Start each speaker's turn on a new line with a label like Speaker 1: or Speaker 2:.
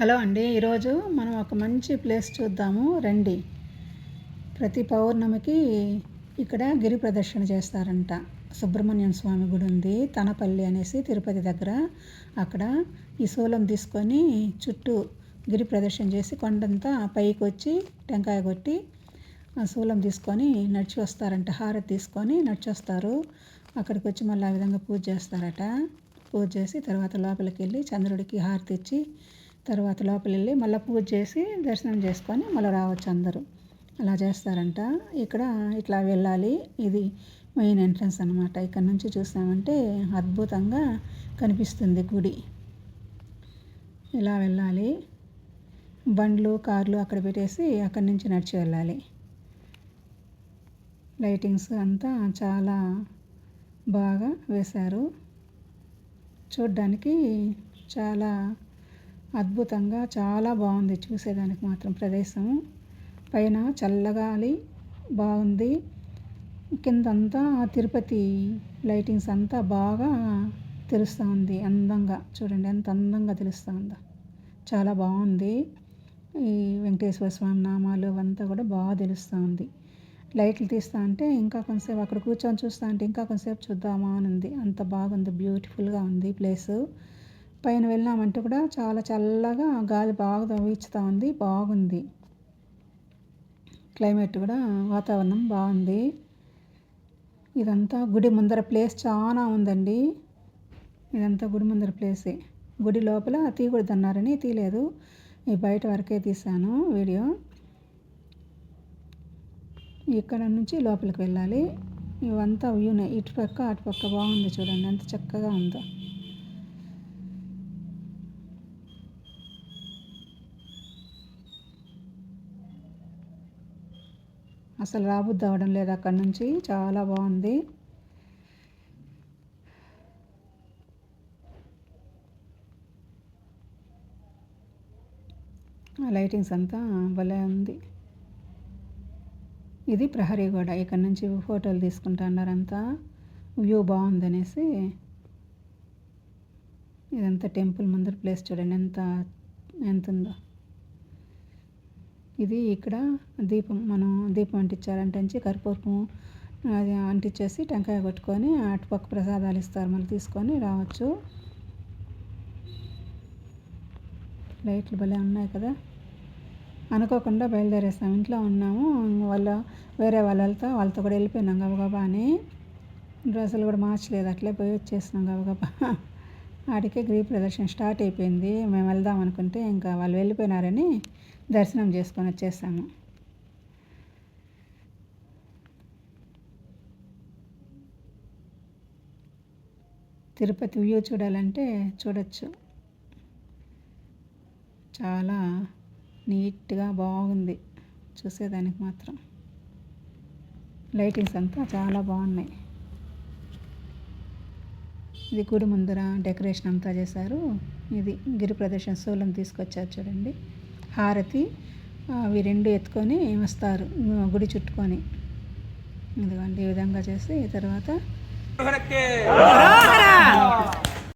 Speaker 1: Hello అండి ఈరోజు మనం ఒక మంచి ప్లేస్ చూద్దాము. రండి. ప్రతి పౌర్ణమికి ఇక్కడ గిరి ప్రదర్శన చేస్తారంట. సుబ్రహ్మణ్యం స్వామి గుడి ఉంది. తనపల్లి అనేసి తిరుపతి దగ్గర అక్కడ ఈ శూలం తీసుకొని చుట్టూ గిరి ప్రదర్శన చేసి కొండంతా పైకి వచ్చి టెంకాయ కొట్టి ఆ శూలం తీసుకొని నడిచి వస్తారంట. హారతి తీసుకొని నడిచి వస్తారు. అక్కడికి వచ్చి మళ్ళీ ఆ విధంగా పూజ చేస్తారట. పూజ చేసి తర్వాత లోపలికి వెళ్ళి చంద్రుడికి హారతి ఇచ్చి తర్వాత లోపలి వెళ్ళి మళ్ళీ పూజ చేసి దర్శనం చేసుకొని మళ్ళీ రావచ్చు అందరూ. అలా చేస్తారంట. ఇక్కడ ఇట్లా వెళ్ళాలి. ఇది మెయిన్ ఎంట్రన్స్ అనమాట ఇక్కడ నుంచి చూసామంటే అద్భుతంగా కనిపిస్తుంది గుడి. ఇలా వెళ్ళాలి. బండ్లు కార్లు అక్కడ పెట్టేసి అక్కడి నుంచి నడిచి వెళ్ళాలి. లైటింగ్స్ అంతా చాలా బాగా వేశారు. చూడ్డానికి చాలా అద్భుతంగా చాలా బాగుంది. చూసేదానికి మాత్రం ప్రదేశం. పైన చల్లగాలి బాగుంది. కిందంతా తిరుపతి లైటింగ్స్ అంతా బాగా తెలుస్తూ ఉంది. అందంగా చూడండి ఎంత అందంగా తెలుస్తూ ఉందో. చాలా బాగుంది. ఈ వెంకటేశ్వర స్వామి నామాలు అవంతా కూడా బాగా తెలుస్తూ ఉంది. లైట్లు తీస్తా అంటే ఇంకా కొంతసేపు అక్కడ కూర్చొని చూస్తా అంటే ఇంకా కొంతసేపు చూద్దామా అని ఉంది. అంత బాగుంది బ్యూటిఫుల్గా ఉంది ప్లేసు. పైన వెళ్ళామంటే కూడా చాలా చల్లగా గాలి బాగా వీచుతూ ఉంది బాగుంది. క్లైమేట్ కూడా వాతావరణం బాగుంది. ఇదంతా గుడి ముందర ప్లేస్ చాలా ఉందండి. ఇదంతా గుడి ముందర ప్లేసే. గుడి లోపల తీయకూడదు అన్నారని తీయలేదు ఈ బయట వరకే తీశాను వీడియో. ఇక్కడ నుంచి లోపలికి వెళ్ళాలి. ఇవంతా వ్యూనే ఇటు పక్క అటు పక్క బాగుంది చూడండి ఎంత చక్కగా ఉందో. అసలు రాబుద్ది అవ్వడం లేదు అక్కడి నుంచి. చాలా బాగుంది. ఆ లైటింగ్స్ అంతా భలే ఉంది. ఇది ప్రహరీ గోడ. ఇక్కడ నుంచి ఫోటోలు తీసుకుంటా తీసుకుంటున్నారంతా. వ్యూ బాగుందనేసి. ఇదంతా టెంపుల్ ముందర ప్లేస్ చూడండి. ఎంత ఎంత ఉందో ఇది ఇక్కడ దీపం మనం దీపం అంటించాలంటే కర్పూరం అది అంటించేసి టెంకాయ కొట్టుకొని అటుపక్క ప్రసాదాలు ఇస్తారు. మళ్ళీ తీసుకొని రావచ్చు. లైట్లు భలే ఉన్నాయి కదా. అనుకోకుండా బయలుదేరేస్తాం. ఇంట్లో ఉన్నాము. వాళ్ళ వేరే వాళ్ళతో వాళ్ళతో కూడా వెళ్ళిపోయినాం గబగబా అని. డ్రెస్సులు కూడా మార్చలేదు. అట్లే పోయి వచ్చేసినాం గబగబా. ఆడికే గ్రీ ప్రదర్శన స్టార్ట్ అయిపోయింది. మేము వెళ్దాం అనుకుంటే ఇంకా వాళ్ళు వెళ్ళిపోయినారని దర్శనం చేసుకొని వచ్చేసాము. తిరుపతి వ్యూ చూడాలంటే చూడొచ్చు. చాలా నీట్గా బాగుంది. చూసేదానికి మాత్రం. లైటింగ్స్ అంతా చాలా బాగున్నాయి. ఇది గుడి ముందర డెకరేషన్ అంతా చేశారు. ఇది గిరి ప్రదర్శన శూలం తీసుకొచ్చారు చూడండి. హారతి అవి రెండు ఎత్తుకొని వస్తారు గుడి చుట్టుకొని. ఇదిగోండి ఈ విధంగా చేసి తర్వాత